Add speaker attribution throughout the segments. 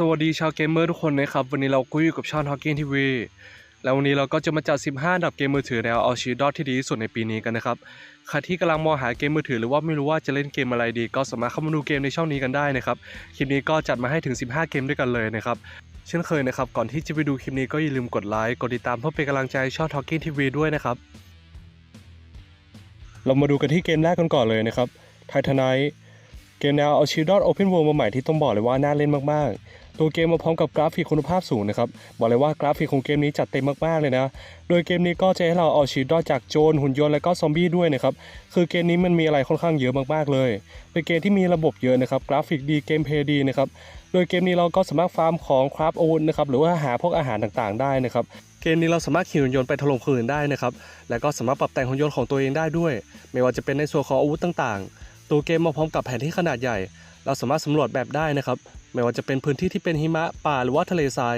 Speaker 1: สวัสดีชาวเกมเมอร์ทุกคนนะครับ วันนี้เราก็อยู่กับช่อง Talking TV แล้ววันนี้เราก็จะมาจัด 15อันดับเกมมือถือแนวเอาชีดอทที่ดีที่สุดในปีนี้กันนะครับใครที่กำลังมองหาเกมมือถือหรือว่าไม่รู้ว่าจะเล่นเกมอะไรดี ก็สามารถเข้ามาดูเกมในช่องนี้กันได้นะครับคลิปนี้ก็จัดมาให้ถึง 15 เกมด้วยกันเลยนะครับเช่นเคยนะครับก่อนที่จะไปดูคลิปนี้ก็อย่าลืมกดไลค์กดติดตามเพื่อเป็นกำลังใจช่อง Talking TV ด้วยนะครับเรามาดูกันที่เกมแรกกันก่อนเลยนะครับไททาน เกมแนวเอาชีดอโอเพนเวิลด์มาใหม่ที่ต้องบอกเลยว่าน่าเล่นมากๆ ตัวเกมมาพร้อมกับกราฟิกคุณภาพสูงนะครับ บอกเลยว่ากราฟิกของเกมนี้จัดเต็มมากๆเลยนะ โดยเกมนี้ก็จะให้เราเอาชีดอจากโจรหุ่นยนต์และก็ซอมบี้ด้วยนะครับ คือเกมนี้มันมีอะไรค่อนข้างเยอะมากๆเลย เป็นเกมที่มีระบบเยอะนะครับ กราฟิกดีเกมเพลย์ดีนะครับ โดยเกมนี้เราก็สามารถฟาร์มของคราฟอาวุธนะครับ หรือว่าหาพวกอาหารต่างๆ ได้นะครับเกมนี้เราสามารถขี่หุ่นยนต์ไปถล่มคนอื่นได้นะครับ และก็สามารถปรับแต่งหุ่นยนต์ของตัวเองได้ด้วย ไม่ว่าจะเป็นในส่วนของอาวุธต่างๆ ตัวเกมมาพร้อมกับแผนที่ขนาดใหญ่ เราสามารถสำรวจแบบได้นะครับ ไม่ว่าจะเป็นพื้นที่ที่เป็นหิมะป่าหรือว่าทะเลทราย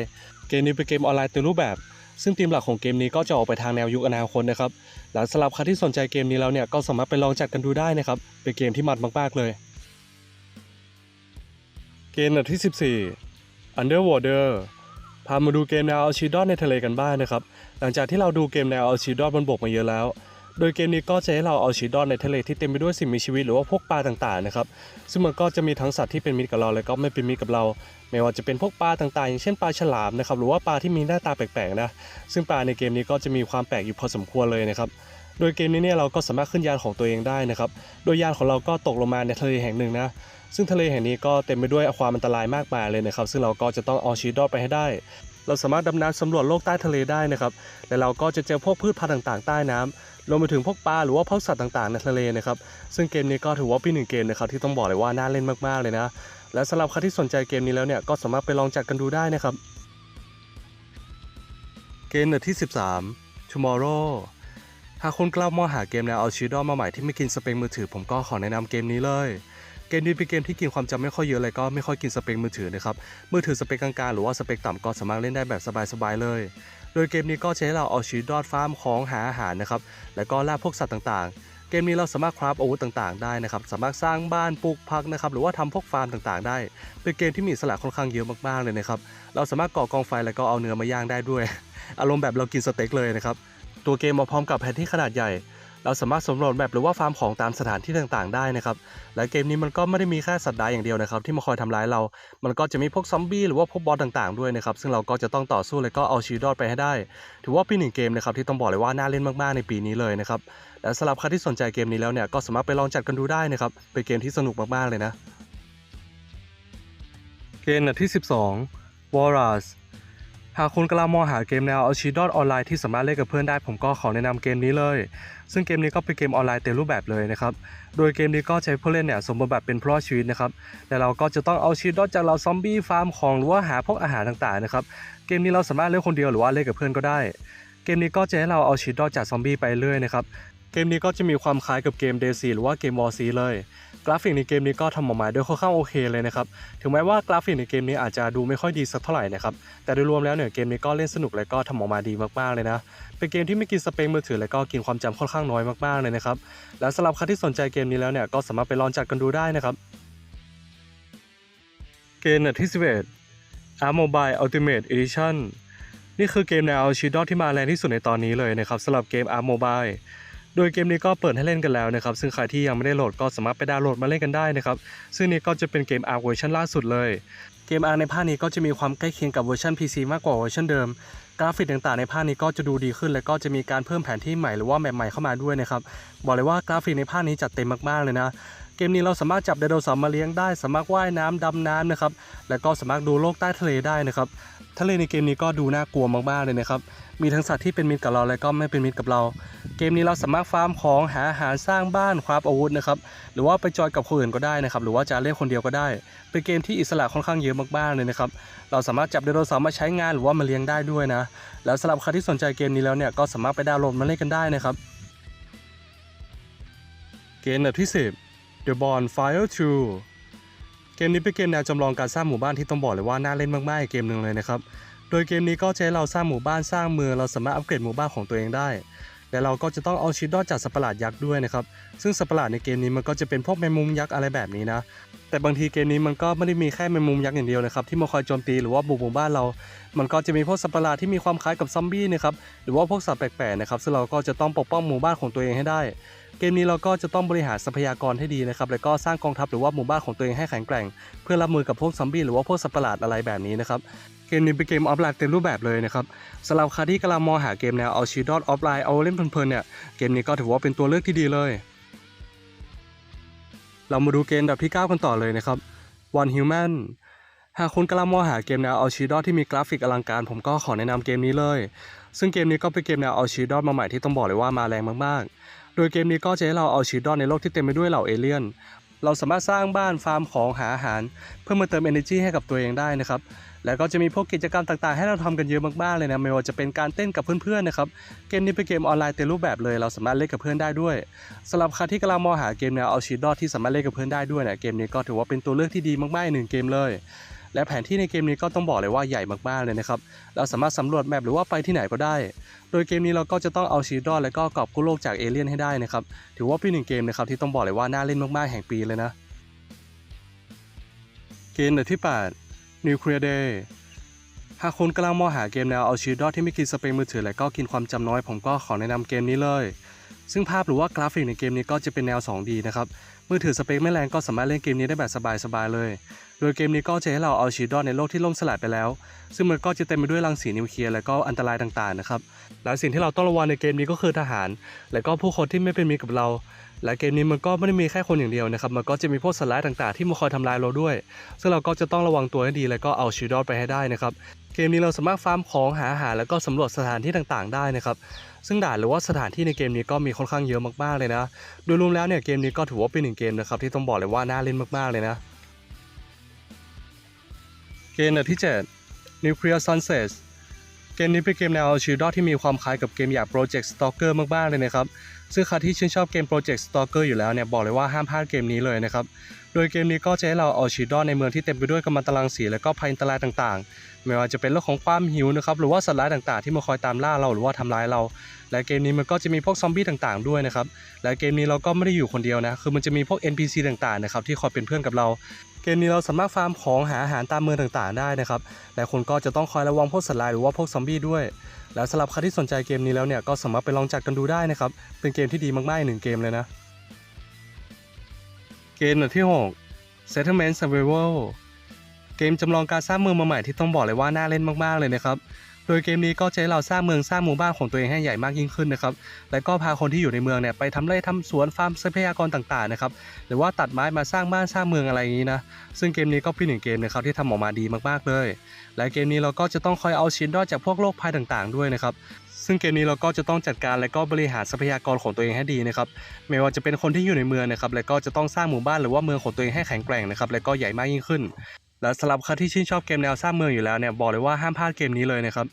Speaker 1: เกมนี้เป็นเกมออนไลน์เต็มรูปแบบ ซึ่งธีมหลักของเกมนี้ก็จะออกไปทางแนวยุคอนาคตนะครับ หลังสำหรับใครที่สนใจเกมนี้แล้วเนี่ยก็สามารถไปลองจัดกันดูได้นะครับ เป็นเกมที่มันมากๆเลย เกมอันดับที่ 14 Underwater พามาดูเกมแนวเอาชีดอนในทะเลกันบ้างนะครับ หลังจากที่เราดูเกมแนวเอาชีดอนบนบกมาเยอะแล้ว โดยเกมนี้ก็จะให้เราเอาชีดอนในทะเลที่เต็มไปด้วยสิ่งมีชีวิตหรือว่าพวกปลาต่างๆนะครับ ซึ่งมันก็จะมีทั้งสัตว์ที่เป็นมิตรกับเราและก็ไม่เป็นมิตรกับเรา ไม่ว่าจะเป็นพวกปลาต่างๆ อย่างเช่นปลาฉลามนะครับหรือว่าปลาที่มีหน้าตาแปลกๆนะ ซึ่งปลาในเกมนี้ก็จะมีความแปลกอยู่พอสมควรเลยนะครับโดยเกมนี้เนี่ยเราก็สามารถขึ้นยานของตัวเองได้นะครับ โดยยานของเราก็ตกลงมาในทะเลแห่งหนึ่งนะ ซึ่งทะเลแห่งนี้ก็เต็มไปด้วยความอันตรายมากมายเลยนะครับ ซึ่งเราก็จะต้องเอาชีวิตรอดไปให้ได้ เราสามารถดำน้ำสำรวจโลกใต้ทะเลได้นะครับ และเราก็จะเจอพวกพืชพันธุ์ต่างๆ ใต้น้ำ รวมไปถึงพวกปลาหรือว่าพวกสัตว์ต่างๆในทะเลนะครับซึ่งเกมนี้ก็ถือว่าเป็นหนึ่งเกมนะครับที่ต้องบอกเลยว่าน่าเล่นมากๆเลยนะและสำหรับใครที่สนใจเกมนี้แล้วเนี่ยก็สามารถไปลองจัดกันดูได้นะครับ เกมอันดับที่ 13 Tomorrow หากคุณกล้ามองหาเกมแนวเอาชีดอมาใหม่ที่ไม่กินสเปคมือถือ ผมก็ขอแนะนำเกมนี้เลย เกมนี้เป็นเกมที่กินความจำไม่ค่อยเยอะเลยก็ไม่ค่อยกินสเปคมือถือนะครับ มือถือสเปคกลางๆหรือว่าสเปคต่ำก็สามารถเล่นได้แบบสบายๆเลย โดยเกมนี้ก็ให้เราเอาชีวิตรอดฟาร์มของหาอาหารนะครับ แล้วก็ล่าพวกสัตว์ต่างๆ เกมนี้เราสามารถคราฟอาวุธต่างๆ ได้นะครับ สามารถสร้างบ้านปลูกพักนะครับ หรือว่าทำพวกฟาร์มต่างๆ ได้ เป็นเกมที่มีสละค่อนข้างเยอะมากๆเลยนะครับ เราสามารถก่อกองไฟแล้วก็เอาเนื้อมาย่างได้ด้วย อารมณ์แบบเรากินสเต็กเลยนะครับ ตัวเกมมาพร้อมกับแผนที่ขนาดใหญ่ เราสามารถสำรวจแบบหรือว่าฟาร์มของตามสถานที่ต่างๆ ได้นะครับ และเกมนี้มันก็ไม่ได้มีแค่สัตว์ร้ายอย่างเดียวนะครับ ที่มาคอยทำร้ายเรา มันก็จะมีพวกซอมบี้หรือว่าพวกบอสต่างๆ ด้วยนะครับ ซึ่งเราก็จะต้องต่อสู้และก็เอาชีวิตรอดไปให้ได้ ถือว่าเป็นหนึ่งเกมนะครับที่ต้องบอกเลยว่าน่าเล่นมากๆ ในปีนี้เลยนะครับ และสำหรับใครที่สนใจเกมนี้แล้วเนี่ยก็สามารถไปลองจัดกันดูได้นะครับ เป็นเกมที่สนุกมากๆเลยนะ เกมอันที่ 12 w a r a s หากคุณกำลังมองหาเกมแนวเอาชีดอทออนไลน์ที่สามารถเล่นกับเพื่อนได้ผมก็ขอแนะนำเกมนี้เลย ซึ่งเกมนี้ก็เป็นเกมออนไลน์เต็มรูปแบบเลยนะครับ โดยเกมนี้ก็ใช้ผู้เล่นเนี่ยสมบูรณ์แบบเป็นพลอชีวิตนะครับแต่เราก็จะต้องเอาชีวิตรอดจากเราซอมบี้ฟาร์มของหรือว่าหาพวกอาหารต่างๆนะครับ เกมนี้เราสามารถเล่นคนเดียวหรือว่าเล่นกับเพื่อนก็ได้ เกมนี้ก็จะให้เราเอาชีวิตรอดจากซอมบี้ไปเรื่อยนะครับ เกมนี้ก็จะมีความคล้ายกับเกม d ดซีหรือว่าเกมวอร์ซีเลย กราฟิกในเกมนี้ก็ทำออกมาด้วยค่อนข้างโอเคเลยนะครับ ถึงแม้ว่ากราฟิกในเกมนี้อาจจะดูไม่ค่อยดีสักเท่าไหร่นะครับ แต่โดยรวมแล้วเนี่ยเกมนี้ก็เล่นสนุกและก็ทำออกมาดีมากๆเลยนะ เป็นเกมที่ไม่กินสเปคมือถือและก็กินความจำค่อนข้างน้อยมากๆเลยนะครับ และสำหรับใครที่สนใจเกมนี้แล้วเนี่ยก็สามารถไปลองจัดกันดูได้นะครับ เกมอันดับที่11 Arm Mobile Ultimate Edition นี่คือเกมแนวชีดอที่มาแรงที่สุดในตอนนี้เลยนะครับสำหรับเกม Arm Mobile โดยเกมนี้ก็เปิดให้เล่นกันแล้วนะครับ ซึ่งใครที่ยังไม่ได้โหลดก็สามารถไปดาวน์โหลดมาเล่นกันได้นะครับ ซึ่งนี่ก็จะเป็นเกม ARC เวอร์ชันล่าสุดเลย เกม ARC ในภาคนี้ก็จะมีความใกล้เคียงกับเวอร์ชัน PC มากกว่าเวอร์ชันเดิม กราฟิกต่างๆ ในภาคนี้ก็จะดูดีขึ้น และก็จะมีการเพิ่มแผนที่ใหม่หรือว่าแมปใหม่เข้ามาด้วยนะครับ บอกเลยว่ากราฟิกในภาคนี้จัดเต็มมากๆเลยนะ เกมนี้เราสามารถจับไดโนเสาร์มาเลี้ยงได้ สามารถว่ายน้ำดำน้ำนะครับแล้วก็สามารถดูโลกใต้ทะเลได้นะครับทะเลในเกมนี้ก็ดูน่ากลัวมากๆเลยนะครับมีทั้งสัตว์ที่เป็นมิตรกับเราและก็ไม่เป็นมิตรกับเรา เกมนี้เราสามารถฟาร์มของหาอาหารสร้างบ้านคราฟอาวุธนะครับหรือว่าไปจอยกับคนอื่นก็ได้นะครับหรือว่าจะเล่นคนเดียวก็ได้ เป็นเกมที่อิสระค่อนข้างเยอะมากๆเลยนะครับเราสามารถจับไดโนเสาร์มาใช้งานหรือว่ามาเลี้ยงได้ด้วยนะแล้วสำหรับใครที่สนใจเกมนี้แล้วเนี่ยก็สามารถไปดาวน์โหลดมาเล่นกันได้นะครับเกมอันดับที่10 The Bonfire 2 เกมนี้เป็นเกมแนวจำลองการสร้างหมู่บ้านที่ต้องบอกเลยว่าน่าเล่นมากๆอีกเกมหนึ่งเลยนะครับ โดยเกมนี้ก็จะให้เราสร้างหมู่บ้านสร้างเมืองเราสามารถอัปเกรดหมู่บ้านของตัวเองได้ และเราก็จะต้องเอาชีวิตรอดจากสัตว์ประหลาดยักษ์ด้วยนะครับ ซึ่งสัตว์ประหลาดในเกมนี้มันก็จะเป็นพวกแมงมุมยักษ์อะไรแบบนี้นะ แต่บางทีเกมนี้มันก็ไม่ได้มีแค่แมงมุมยักษ์อย่างเดียวนะครับที่มาคอยโจมตีหรือว่าบุกหมู่บ้านเรา มันก็จะมีพวกสัตว์ประหลาดที่มีความคล้ายกับซอมบี้นะครับ หรือว่าพวกสัตว์แปลกๆนะครับ ซึ่งเราก็จะต้องปกป้องหมู่บ้านของตัวเองให้ได้ เกมนี้เราก็จะต้องบริหารทรัพยากรให้ดีนะครับ แล้วก็สร้างกองทัพหรือว่าหมู่บ้านของตัวเองให้แข็งแกร่ง เพื่อรับมือกับพวกซอมบี้หรือว่าพวกสัตว์ประหลาดอะไรแบบนี้นะครับเกมนี้เป็นเกมออฟไลน์เต็มรูปแบบเลยนะครับสำหรับใครที่กำลังมองหาเกมแนวเอาชีดอทออฟไลน์เอาเล่นเพลินๆเนี่ยเกมนี้ก็ถือว่าเป็นตัวเลือกที่ดีเลย เรามาดูเกมดับที่ 9 กันต่อเลยนะครับ One Human หากคุณกำลังมองหาเกมแนวเอาชีดอทที่มีกราฟิกอลังการ ผมก็ขอแนะนำเกมนี้เลย ซึ่งเกมนี้ก็เป็นเกมแนวเอาชีดอทมาใหม่ที่ต้องบอกเลยว่ามาแรงมากๆ โดยเกมนี้ก็จะให้เราเอาชีดอทในโลกที่เต็มไปด้วยเหล่าเอเลี่ยน เราสามารถสร้างบ้านฟาร์มของหาอาหาร เพื่อมาเติม energy ให้กับตัวเองได้นะครับแล้วก็จะมีพวกกิจกรรมต่างๆ ให้เราทำกันเยอะมากๆเลยนะไม่ว่าจะเป็นการเต้นกับเพื่อนๆนะครับเกมนี้เป็นเกมออนไลน์เต็มรูปแบบเลย เราสามารถเล่นกับเพื่อนได้ด้วยสำหรับใครที่กำลังมองหาเกมแนวเอาชีดอทที่สามารถเล่นกับเพื่อนได้ด้วยเนี่ยเกมนี้ก็ถือว่าเป็นตัวเลือกที่ดีมากๆหนึ่งเกมเลย และแผนที่ในเกมนี้ก็ต้องบอกเลยว่าใหญ่มากๆเลยนะครับ เราสามารถสำรวจแมปหรือว่าไปที่ไหนก็ได้ โดยเกมนี้เราก็จะต้องเอาชีดอทและก็กอบกู้โลกจากเอเลี่ยนให้ได้นะครับ ถือว่าเป็นหนึ่งเกมนะครับที่ต้องบอกเลยว่าน่าเล่นมากๆแห่งปีเลยนะ เกมอันดับที่8 Nuclear Day หากคุณกำลังมองหาเกมแนวเอาชีวิตรอดที่ไม่กินสเปคมือถือและก็กินความจำน้อยผมก็ขอแนะนำเกมนี้เลยซึ่งภาพหรือว่ากราฟิกในเกมนี้ก็จะเป็นแนว 2D นะครับ มือถือสเปคไม่แรงก็สามารถเล่นเกมนี้ได้แบบสบายๆเลย โดยเกมนี้ก็จะให้เราเอาชีวิตรอดในโลกที่ล่มสลายไปแล้ว ซึ่งมันก็จะเต็มไปด้วยรังสีนิวเคลียร์และก็อันตรายต่างๆนะครับและสิ่งที่เราต้องระวังในเกมนี้ก็คือทหาร และก็ผู้คนที่ไม่เป็นมิตรกับเรา และเกมนี้มันก็ไม่ได้มีแค่คนอย่างเดียวนะครับ มันก็จะมีพวกสไลด์ต่างๆ ที่มาคอยทำลายเราด้วย ซึ่งเราก็จะต้องระวังตัวให้ดี และก็เอาชีวิตรอดไปให้ได้นะครับ เกมนี้เราสามารถฟาร์มของหาอาหารแล้วก็สำรวจสถานที่ต่างๆ ได้นะครับ ซึ่งด่านหรือว่าสถานที่ในเกมนี้ก็มีค่อนข้างเยอะมากๆเลยนะ โดยรวมแล้วเนี่ยเกมนี้ก็ถือว่าเป็นหนึ่งเกมนะครับที่ต้องบอกเลยว่าน่าเล่นมากๆเลยนะ เกมที่ 7 Nuclear Sunset เกมนี้เป็นเกมแนวเอาชีวิตรอที่มีความคล้ายกับเกมอย่าง Project Stalker มากๆเลยนะครับ ซึ่งใครที่ชื่นชอบเกม Project Stalker อยู่แล้วเนี่ยบอกเลยว่าห้ามพลาดเกมนี้เลยนะครับ โดยเกมนี้ก็จะให้เราเอาชีวิตรอดในเมืองที่เต็มไปด้วยกัมมันตรังสีและก็ภัยอันตรายต่างๆ ไม่ว่าจะเป็นเรื่องของความหิวนะครับหรือว่าสัตว์ร้ายต่างๆ ที่มาคอยตามล่าเราหรือว่าทำร้ายเรา และเกมนี้มันก็จะมีพวกซอมบี้ต่างๆด้วยนะครับและเกมนี้เราก็ไม่ได้อยู่คนเดียวนะคือมันจะมีพวก NPC ต่างๆนะครับที่คอยเป็นเพื่อนกับเราเกมนี้เราสามารถฟาร์มของหาอาหารตามเมืองต่างๆได้นะครับและคุณก็จะต้องคอยระวังพวกสัตว์ร้ายหรือว่าพวกซอมบี้ด้วย แล้วสำหรับใครที่สนใจเกมนี้แล้วเนี่ยก็สามารถไปลองจัดกันดูได้นะครับ เป็นเกมที่ดีมากๆหนึ่งเกมเลยนะ เกมอันที่ 6 Settlement Survival เกมจำลองการสร้างเมืองมาใหม่ที่ต้องบอกเลยว่าน่าเล่นมากๆเลยนะครับ โดยเกมนี้ก็จะให้เราสร้างเมืองสร้างหมู่บ้านของตัวเองให้ใหญ่มากยิ่งขึ้นนะครับ และก็พาคนที่อยู่ในเมืองเนี่ยไปทำไร่ทำสวนฟาร์มทรัพยากรต่างๆนะครับ หรือว่าตัดไม้มาสร้างบ้านสร้างเมืองอะไรอย่างนี้นะ ซึ่งเกมนี้ก็เป็นหนึ่งเกมนะครับที่ทำออกมาดีมากๆเลย และเกมนี้เราก็จะต้องคอยเอาชิ้นรอดจากพวกโรคภัยต่างๆ ด้วยนะครับ ซึ่งเกมนี้เราก็จะต้องจัดการและก็บริหารทรัพยากรของตัวเองให้ดีนะครับไม่ว่าจะเป็นคนที่อยู่ในเมืองนะครับและก็จะต้องสร้างหมู่บ้านหรือว่าเมืองของตัวเองให้แข็งแกร่งนะครับและก็ใหญ่มากยิ่งขึ้น และสำหรับใครที่ชื่นชอบเกมแนวสร้างเมืองอยู่แล้วเนี่ยบอกเลยว่าห้ามพลาดเกมนี้เลยนะครับ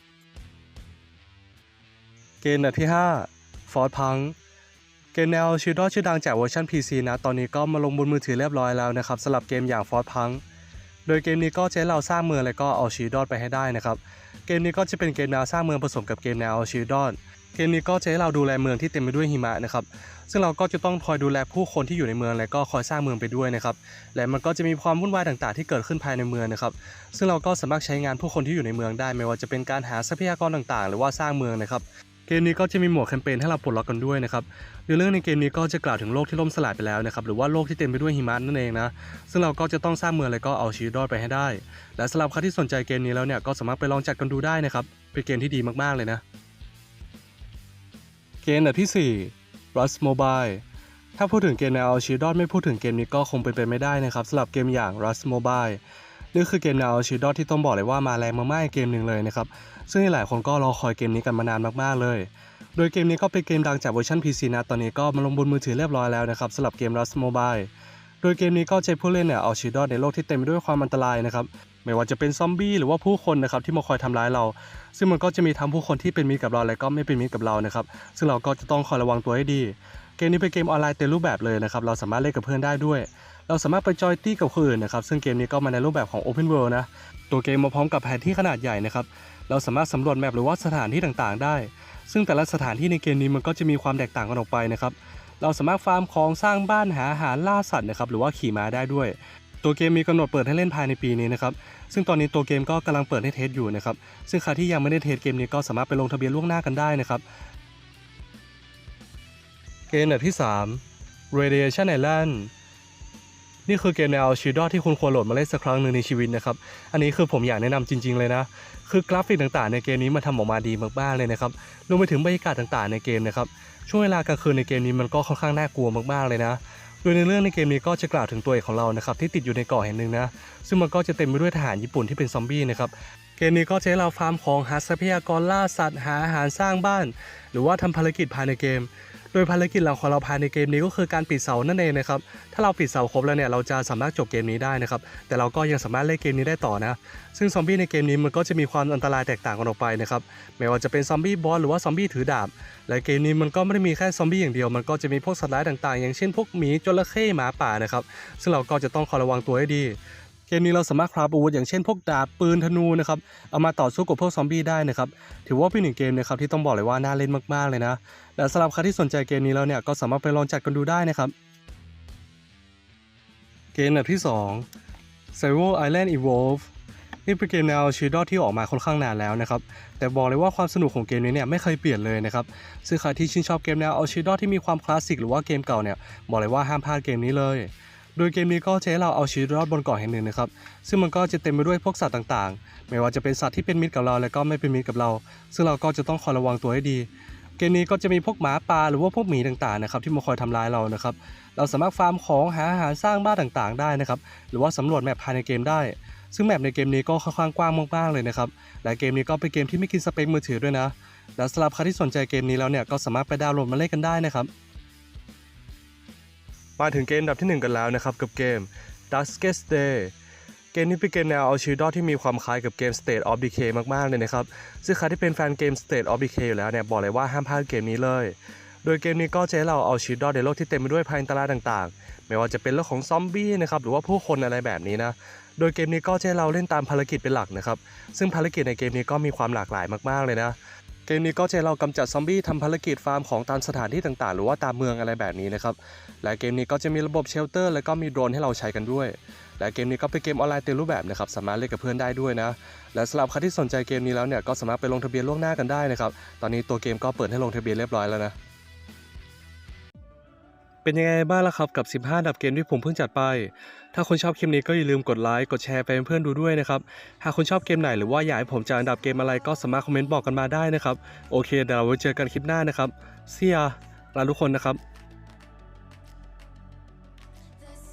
Speaker 1: เกมอันที่5 Fort Punk เกมแนวชิลดอชื่อดังจากเวอร์ชัน PC นะตอนนี้ก็มาลงบนมือถือเรียบร้อยแล้วนะครับสำหรับเกมอย่าง Fort Punk โดยเกมนี้ก็จะให้เราสร้างเมืองและก็เอาชีดอดไปให้ได้นะครับเกมนี้ก็จะเป็นเกมแนวสร้างเมืองผสมกับเกมแนวเอาชีดอดเกมนี้ก็จะให้เราดูแลเมืองที่เต็มไปด้วยหิมะนะครับซึ่งเราก็จะต้องคอยดูแลผู้คนที่อยู่ในเมือง และก็คอยสร้างเมืองไปด้วยนะครับและมันก็จะมีความวุ่นวายต่างๆ ที่เกิดขึ้นภายในเมืองนะครับซึ่งเราก็สามารถใช้งานผู้คนที่อยู่ในเมืองได้ ไม่ว่าจะเป็นการหาทรัพยากรต่างๆ หรือว่าสร้างเมืองนะครับ เกมนี้ก็จะมีหมวดแคมเปญให้เราปลดล็อกกันด้วยนะครับเรื่องในเกมนี้ก็จะกล่าวถึงโลกที่ล่มสลายไปแล้วนะครับหรือว่าโลกที่เต็มไปด้วยหิมะนั่นเองนะซึ่งเราก็จะต้องสร้างเมืองและก็เอาชีวิตรอดไปให้ได้ และสำหรับใครที่สนใจเกมนี้แล้วเนี่ยก็สามารถไปลองจัดกันดูได้นะครับเป็นเกมที่ดีมากๆเลยนะเกมอันดับที่ 4 Rust Mobile ถ้าพูดถึงเกมแนวเอาชีวิตรอดไม่พูดถึงเกมนี้ก็คงเป็นไปไม่ได้นะครับสำหรับเกมอย่าง Rust Mobile นี่คือเกมแนวเอาชีวิตรอดที่ต้องบอกเลยว่ามาแรงมากๆเกมหนึ่งเลยนะครับ ซึ่งหลายคนก็รอคอยเกมนี้กันมานานมากๆเลย โดยเกมนี้ก็เป็นเกมดังจากเวอร์ชัน PC นะ ตอนนี้ก็มาลงบนมือถือเรียบร้อยแล้วนะครับสำหรับเกม Rust Mobile โดยเกมนี้ก็จะให้ผู้เล่นเนี่ยเอาชีวิตรอดในโลกที่เต็มไปด้วยความอันตรายนะครับไม่ว่าจะเป็นซอมบี้หรือว่าผู้คนนะครับที่มาคอยทำร้ายเรา ซึ่งมันก็จะมีทั้งผู้คนที่เป็นมิตรกับเราและก็ไม่เป็นมิตรกับเรานะครับซึ่งเราก็จะต้องคอยระวังตัวให้ดี เกมนี้เป็นเกมออนไลน์เต็มรูปแบบเลยนะครับเราสามารถเล่นกับเพื่อนได้ด้วย เราสามารถไปจอยตี้กับคนอื่นนะครับซึ่งเกมนี้ก็มาในรูปแบบของ Open World นะตัวเกมมาพร้อมกับแผนที่ขนาดใหญ่นะครับเราสามารถสำรวจแมปหรือว่าสถานที่ต่างๆ ได้ ซึ่งแต่ละสถานที่ในเกมนี้มันก็จะมีความแตกต่างกันออกไปนะครับเราสามารถฟาร์มของสร้างบ้านหาอาหารล่าสัตว์นะครับหรือว่าขี่ม้าได้ด้วย ตัวเกมมีกำหนดเปิดให้เล่นภายในปีนี้นะครับซึ่งตอนนี้ตัวเกมก็กำลังเปิดให้เทสอยู่นะครับซึ่งใครที่ยังไม่ได้เทสเกมนี้ก็สามารถไปลงทะเบียนล่วงหน้ากันได้นะครับเกมแบบที่ 3 Radiation Island นี่คือเกมแนวชีดอที่คุณควรโหลดมาเล่นสักครั้งหนึ่งในชีวิตนะครับ อันนี้คือผมอยากแนะนำจริง ๆ เลยนะ คือกราฟิกต่างๆ ในเกมนี้มันทำออกมาดีมากๆเลยนะครับ รวมไปถึงบรรยากาศต่างๆ ในเกมนะครับ ช่วงเวลากลางคืนในเกมนี้มันก็ค่อนข้างน่ากลัวมากๆเลยนะโดยในเรื่องในเกมนี้ก็จะกล่าวถึงตัวเอกของเรานะครับที่ติดอยู่ในเกาะแห่งหนึ่งนะ ซึ่งมันก็จะเต็มไปด้วยทหารญี่ปุ่นที่เป็นซอมบี้นะครับเกมนี้ก็จะให้เราฟาร์มของหาทรัพยากรล่าสัตว์หาอาหารสร้างบ้าน หรือว่าทำภารกิจภายในเกม โดยภารกิจหลักของเราภายในเกมนี้ก็คือการปิดเสานั่นเองนะครับ ถ้าเราปิดเสาครบแล้วเนี่ยเราจะสามารถจบเกมนี้ได้นะครับ แต่เราก็ยังสามารถเล่นเกมนี้ได้ต่อนะ ซึ่งซอมบี้ในเกมนี้มันก็จะมีความอันตรายแตกต่างกันออกไปนะครับ ไม่ว่าจะเป็นซอมบี้บอสหรือว่าซอมบี้ถือดาบ และเกมนี้มันก็ไม่ได้มีแค่ซอมบี้อย่างเดียว มันก็จะมีพวกสัตว์ร้ายต่างๆ อย่างเช่นพวกหมีจระเข้หมาป่านะครับ ซึ่งเราก็จะต้องคอยระวังตัวให้ดี เกมนี้เราสามารถคราฟอาวุธอย่างเช่นพวกดาบปืนธนูนะครับเอามาต่อสู้กับพวกซอมบี้ได้นะครับถือว่าเป็นหนึ่งเกมนะครับที่ต้องบอกเลยว่าน่าเล่นมากๆเลยนะและสำหรับใครที่สนใจเกมนี้แล้วเนี่ยก็สามารถไปลองจัดกันดูได้นะครับ เกมแบบที่2 c y r o Island Evolve นี่เป็นเกมแนวชีดอที่ออกมาค่อนข้างนานแล้วนะครับ แต่บอกเลยว่าความสนุกของเกมนี้เนี่ยไม่เคยเปลี่ยนเลยนะครับ ซึ่งใครที่ชื่นชอบเกมแนวเอาชีดอที่มีความคลาสสิกหรือว่าเกมเก่าเนี่ยบอกเลยว่าห้ามพลาดเกมนี้เลย โดยเกมนี้ก็จะให้เราเอาชีวิตรอดบนเกาะแห่งหนึ่งนะครับ ซึ่งมันก็จะเต็มไปด้วยพวกสัตว์ต่างๆ ไม่ว่าจะเป็นสัตว์ที่เป็นมิตรกับเราและก็ไม่เป็นมิตรกับเรา ซึ่งเราก็จะต้องคอยระวังตัวให้ดี เกมนี้ก็จะมีพวกหมาป่าหรือว่าพวกหมีต่างๆนะครับที่มาคอยทำร้ายเรานะครับ เราสามารถฟาร์มของหาอาหารสร้างบ้านต่างๆ ได้นะครับ หรือว่าสำรวจแมปภายในเกมได้ ซึ่งแมปในเกมนี้ก็ค่อนข้างกว้างมากๆเลยนะครับและเกมนี้ก็เป็นเกมที่ไม่กินสเปคมือถือด้วยนะ และสำหรับใครที่สนใจเกมนี้แล้วเนี่ยก็สามารถไปดาวน์โหลดมาเล่นกันได้นะครับ มาถึงเกมดับที่ 1 กันแล้วนะครับ กับเกม Darkest Day เกมนี้เป็นเกมแนวเอาชีดอที่มีความคล้ายกับเกม State of Decay มากๆเลยนะครับ ซึ่งใครที่เป็นแฟนเกม State of Decay อยู่แล้วเนี่ยบอกเลยว่าห้ามพลาดเกมนี้เลย โดยเกมนี้ก็จะให้เราเอาชีวิตรอดในโลกที่เต็มไปด้วยภัยอันตรายต่างๆ ไม่ว่าจะเป็นเรื่องของซอมบี้นะครับหรือว่าผู้คนอะไรแบบนี้นะโดยเกมนี้ก็จะให้เราเล่นตามภารกิจเป็นหลักนะครับ ซึ่งภารกิจในเกมนี้ก็มีความหลากหลายมากๆเลยนะ เกมนี้ก็จะเรากำจัดซอมบี้ทำภารกิจฟาร์มของตามสถานที่ต่างๆ หรือว่าตามเมืองอะไรแบบนี้นะครับ และเกมนี้ก็จะมีระบบเชลเตอร์ และก็มีโดรนให้เราใช้กันด้วย และเกมนี้ก็เป็นเกมออนไลน์เต็มรูปแบบนะครับ สามารถเล่นกับเพื่อนได้ด้วยนะ และสำหรับใครที่สนใจเกมนี้แล้วเนี่ยก็สามารถไปลงทะเบียนล่วงหน้ากันได้นะครับ ตอนนี้ตัวเกมก็เปิดให้ลงทะเบียนเรียบร้อยแล้วนะ เป็นยังไงบ้างล่ะครับกับ 15 ดับเกมที่ผมเพิ่งจัดไป ถ้าคุณชอบคลิปนี้ก็อย่าลืมกดไลค์กดแชร์ไปให้เพื่อนดูด้วยนะครับ หากคุณชอบเกมไหนหรือว่าอยากให้ผมจัดอันดับเกมอะไรก็สามารถคอมเมนต์บอกกันมาได้นะครับ โอเคเดี๋ยวเราไว้เจอกันคลิปหน้านะครับเสียลาทุกคนนะครับ